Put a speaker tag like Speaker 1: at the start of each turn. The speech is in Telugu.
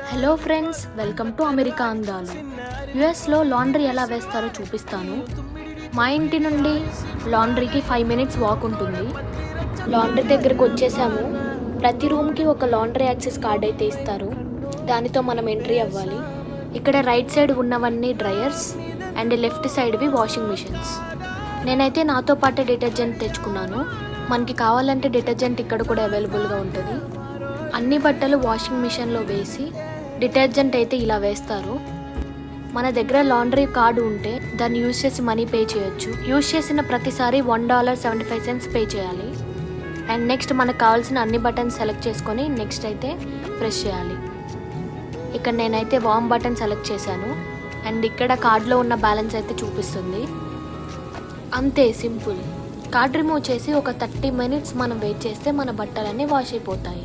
Speaker 1: Hello friends welcome to America అందాలు. యుఎస్లో లాండ్రీ ఎలా వేస్తారో చూపిస్తాను. మా ఇంటి నుండి లాండ్రీకి ఫైవ్ మినిట్స్ వాక్ ఉంటుంది. లాండ్రీ దగ్గరకు వచ్చేసాము. ప్రతి రూమ్కి ఒక లాండ్రీ యాక్సెస్ కార్డ్ అయితే ఇస్తారు. దానితో మనం ఎంట్రీ అవ్వాలి. ఇక్కడ రైట్ సైడ్ ఉన్నవన్నీ డ్రయర్స్ అండ్ లెఫ్ట్ సైడ్వి వాషింగ్ మిషన్స్. నేనైతే నాతో పాటు డిటర్జెంట్ తెచ్చుకున్నాను. మనకి కావాలంటే డిటర్జెంట్ ఇక్కడ కూడా అవైలబుల్గా ఉంటుంది. అన్ని బట్టలు వాషింగ్ మిషన్లో వేసి డిటర్జెంట్ అయితే ఇలా వేస్తారు. మన దగ్గర లాండ్రీ కార్డు ఉంటే దాన్ని యూజ్ చేసి మనీ పే చేయొచ్చు. యూజ్ చేసిన ప్రతిసారి one dollar seventy five cents pay చేయాలి. అండ్ నెక్స్ట్ మనకు కావాల్సిన అన్ని బటన్స్ సెలెక్ట్ చేసుకొని నెక్స్ట్ అయితే ప్రెస్ చేయాలి. ఇక్కడ నేనైతే వామ్ బటన్ సెలెక్ట్ చేశాను. అండ్ ఇక్కడ కార్డులో ఉన్న బ్యాలెన్స్ అయితే చూపిస్తుంది. అంతే సింపుల్. కార్డ్ రిమూవ్ చేసి ఒక థర్టీ మినిట్స్ మనం వెయిట్ చేస్తే మన బట్టలన్నీ వాష్ అయిపోతాయి.